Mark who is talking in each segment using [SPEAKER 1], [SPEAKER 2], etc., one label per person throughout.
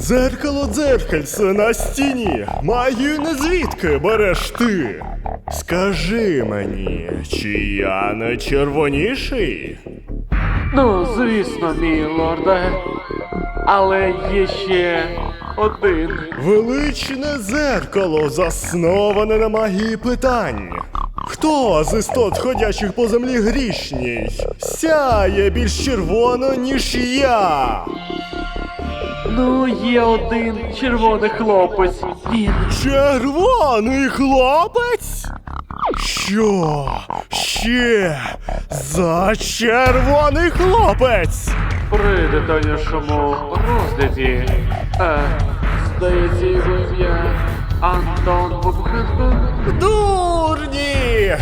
[SPEAKER 1] Дзеркало дзеркальце на стіні. Магію не звідки береш ти. Скажи мені, чи я не червоніший?
[SPEAKER 2] Ну, звісно, мій лорде. Але є ще один.
[SPEAKER 1] Величне дзеркало, засноване на магії питань. Хто з істот, ходячих по землі грішній, сяє більш червоно, ніж я?
[SPEAKER 2] Ну, є один червоний хлопець. Він
[SPEAKER 1] Червоний хлопець? Що ще за червоний хлопець?
[SPEAKER 2] при детальнішому розгляді. Е, здається, його ім'я Антон Бобхенко.
[SPEAKER 1] Дурні!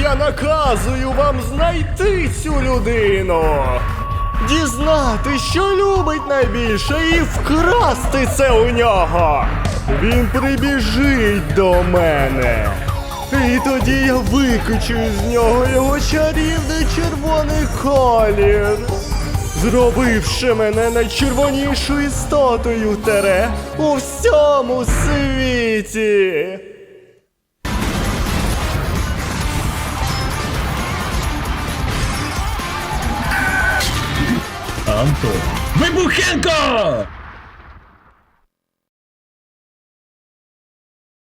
[SPEAKER 1] Я наказую вам знайти цю людину. Дізнати, що любить найбільше, і вкрасти це у нього. Він прибіжить до мене. І тоді я викичу з нього його чарівний червоний колір, зробивши мене найчервонішою істотою тере у всьому світі.
[SPEAKER 3] Антон. Вибухенко!